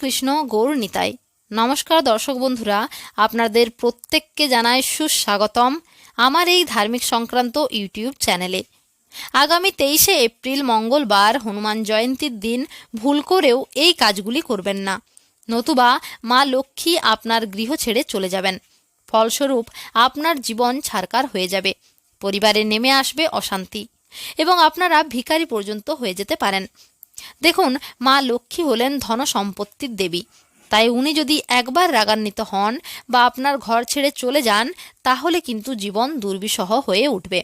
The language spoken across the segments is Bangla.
কৃষ্ণ গৌর নিতাই নমস্কার দর্শক বন্ধুরা, আপনাদের প্রত্যেককে জানাই সুস্বাগতম আমার এই ধার্মিক সংক্রান্ত ইউটিউব চ্যানেলে। আগামী তেইশে এপ্রিল মঙ্গলবার হনুমান জয়ন্তীর দিন, ভুল করেও এই কাজগুলি করবেন না। নতুবা মা লক্ষ্মী আপনার গৃহ ছেড়ে চলে যাবেন। ফলস্বরূপ আপনার জীবন ছারকার হয়ে যাবে। পরিবারে নেমে আসবে অশান্তি এবং আপনারা ভিখারি পর্যন্ত হয়ে যেতে পারেন। দেখুন, মা লক্ষ্মী হলেন ধন সম্পত্তির দেবী। তাই উনি যদি একবার রাগান্বিত হন বা আপনার ঘর ছেড়ে চলে যান, তাহলে কিন্তু জীবন দুর্বিষহ হয়ে উঠবে।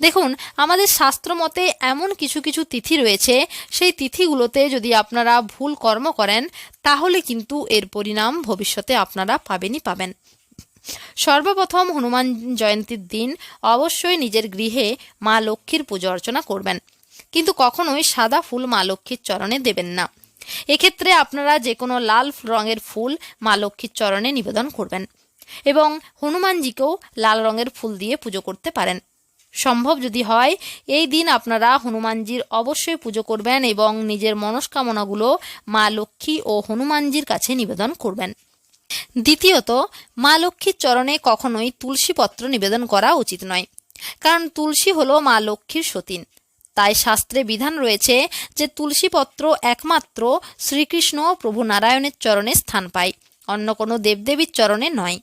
দেখুন, আমাদের শাস্ত্র মতে এমন কিছু কিছু তিথি রয়েছে, সেই তিথিগুলোতে যদি আপনারা ভুল কর্ম করেন, তাহলে কিন্তু এর পরিণাম ভবিষ্যতে আপনারা পাবেনই পাবেন। সর্বপ্রথম হনুমান জয়ন্তীর দিন অবশ্যই নিজের গৃহে মা লক্ষ্মীর পুজো অর্চনা করবেন। কিন্তু কখনোই সাদা ফুল মা লক্ষ্মীর চরণে দেবেন না। এক্ষেত্রে আপনারা যে কোনো লাল রঙের ফুল মা লক্ষ্মীর চরণে নিবেদন করবেন এবং হনুমানজিকেও লাল রঙের ফুল দিয়ে পুজো করতে পারেন। সম্ভব যদি হয়, এই দিন আপনারা হনুমানজির অবশ্যই পুজো করবেন এবং নিজের মনস্কামনাগুলো মা লক্ষ্মী ও হনুমানজির কাছে নিবেদন করবেন। দ্বিতীয়ত, মা লক্ষ্মীর চরণে কখনোই তুলসী পত্র নিবেদন করা উচিত নয়, কারণ তুলসী হলো মা লক্ষ্মীর সতীন। তাই শাস্ত্রে বিধান রয়েছে যে তুলসীপত্র একমাত্র শ্রীকৃষ্ণ প্রভু নারায়ণের চরণে স্থান পায়, অন্য কোনো দেবদেবীর চরণে নয়।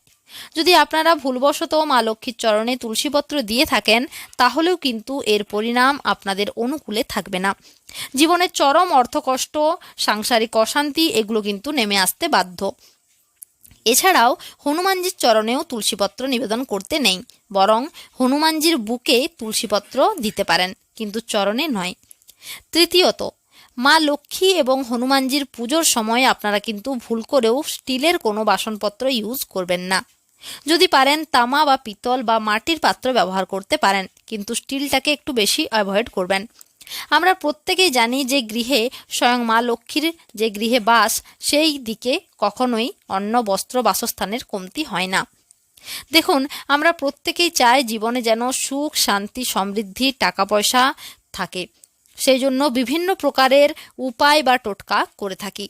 যদি আপনারা ভুলবশত মা লক্ষ্মীর চরণে তুলসীপত্র দিয়ে থাকেন, তাহলেও কিন্তু এর পরিণাম আপনাদের অনুকূলে থাকবে না। জীবনের চরম অর্থকষ্ট, সাংসারিক অশান্তি এগুলো কিন্তু নেমে আসতে বাধ্য। এছাড়াও হনুমানজির চরণেও তুলসীপত্র নিবেদন করতে নেই, বরং হনুমানজির বুকে তুলসীপত্র দিতে পারেন। কিন্তু চরণে নয়। তৃতীয়ত, মা লক্ষ্মী এবং হনুমানজির পুজোর সময় আপনারা কিন্তু ভুল করেও স্টিলের কোনো বাসনপত্র ইউজ করবেন না। যদি পারেন তামা বা পিতল বা মাটির পাত্র ব্যবহার করতে পারেন, কিন্তু স্টিলটাকে একটু বেশি অ্যাভয়েড করবেন। আমরা প্রত্যেকেই জানি যে গৃহে স্বয়ং মা লক্ষ্মীর যে গৃহে বাস, সেই দিকে কখনোই অন্য বস্ত্র, বাসস্থানের কমতি হয় না। দেখুন, আমরা প্রত্যেকেই চাই জীবনে যেন সুখ, শান্তি, সমৃদ্ধি টাকা পয়সা থাকে। সেই জন্য বিভিন্ন প্রকারের উপায় বা টোটকা করে থাকি।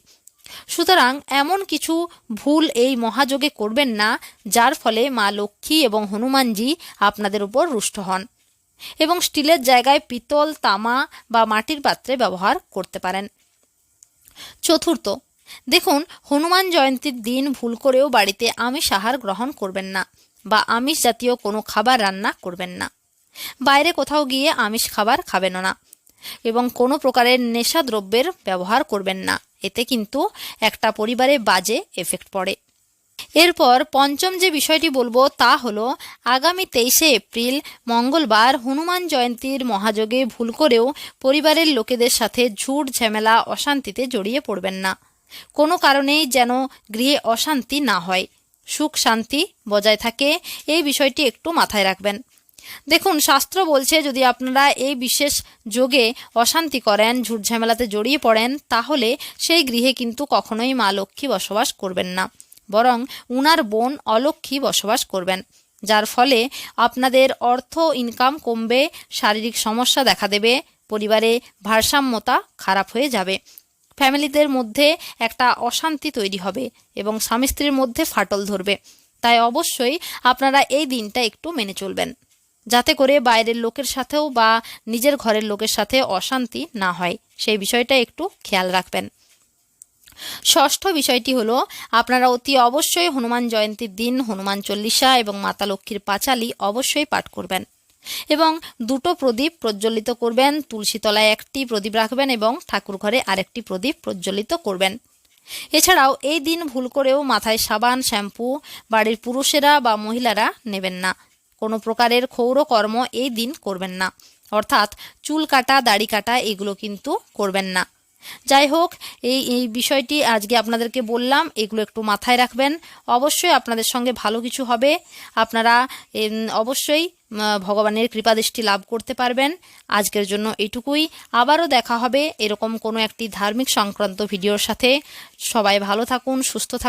সুতরাং এমন কিছু ভুল এই মহাযোগে করবেন না, যার ফলে মা লক্ষ্মী এবং হনুমানজি আপনাদের উপর রুষ্ট হন এবং স্টিলের জায়গায় পিতল, তামা বা মাটির পাত্রে ব্যবহার করতে পারেন। চতুর্থ দেখুন, হনুমান জয়ন্তীর দিন ভুল করেও বাড়িতে আমিষ আহার গ্রহণ করবেন না বা আমিষ জাতীয় কোনো খাবার রান্না করবেন না। বাইরে কোথাও গিয়ে আমিষ খাবার খাবেন না এবং কোনো প্রকারের নেশা দ্রব্যের ব্যবহার করবেন না। এতে কিন্তু একটা পরিবারে বাজে এফেক্ট পড়ে। এরপর পঞ্চম যে বিষয়টি বলব তা হলো, আগামী তেইশে এপ্রিল, মঙ্গলবার হনুমান জয়ন্তীর মহাযোগে ভুল করেও পরিবারের লোকেদের সাথে ঝুট ঝামেলা, অশান্তিতে জড়িয়ে পড়বেন না। কোনো কারণেই যেন গৃহে অশান্তি না হয়। সুখ শান্তি বজায় থাকে। এই বিষয়টি একটু মাথায় রাখবেন। দেখুন, শাস্ত্র বলছে, যদি আপনারা এই বিশেষ যোগে অশান্তি করেন ঝুট ঝামেলাতে জড়িয়ে পড়েন, তাহলে সেই গৃহে কিন্তু কখনোই মা লক্ষ্মী বসবাস করবেন না। বরং উনার বোন অলক্ষ্মী বসবাস করবেন। যার ফলে আপনাদের অর্থ ইনকাম কমবে, শারীরিক সমস্যা দেখা দেবে, পরিবারে ভারসাম্যতা খারাপ হয়ে যাবে। ফ্যামিলিদের মধ্যে একটা অশান্তি তৈরি হবে এবং স্বামী স্ত্রীর মধ্যে ফাটল ধরবে। তাই অবশ্যই আপনারা এই দিনটা একটু মেনে চলবেন। যাতে করে বাইরের লোকের সাথেও বা নিজের ঘরের লোকের সাথে অশান্তি না হয়, সেই বিষয়টা একটু খেয়াল রাখবেন। ষষ্ঠ বিষয়টি হলো, আপনারা অতি অবশ্যই হনুমান জয়ন্তীর দিন হনুমান চল্লিশা এবং মাতা লক্ষ্মীর পাঁচালি অবশ্যই পাঠ করবেন। এবং দুটো প্রদীপ প্রজ্বলিত করবেন। তুলসী তলায় একটি প্রদীপ রাখবেন এবং ঠাকুর ঘরে আরেকটি প্রদীপ প্রজ্বলিত করবেন। এছাড়াও এই দিন ভুল করেও মাথায় সাবান, শ্যাম্পু, বাড়ির পুরুষেরা বা মহিলারা নেবেন না। কোনো প্রকারের ক্ষৌরকর্ম এই দিন করবেন না। অর্থাৎ চুল কাটা, দাড়ি কাটা এগুলো কিন্তু করবেন না। যাই হোক, এই এই বিষয়টি আজকে আপনাদেরকে বললাম, এগুলো একটু মাথায় রাখবেন। অবশ্যই আপনাদের সঙ্গে ভালো কিছু হবে। আপনারা অবশ্যই ভগবানের কৃপাদৃষ্টি লাভ করতে পারবেন। আজকের জন্য এটুকুই। আবারও দেখা হবে এরকম কোনো একটি ধার্মিক সংক্রান্ত ভিডিওর সাথে। সবাই ভালো থাকুন, সুস্থ থাকুন।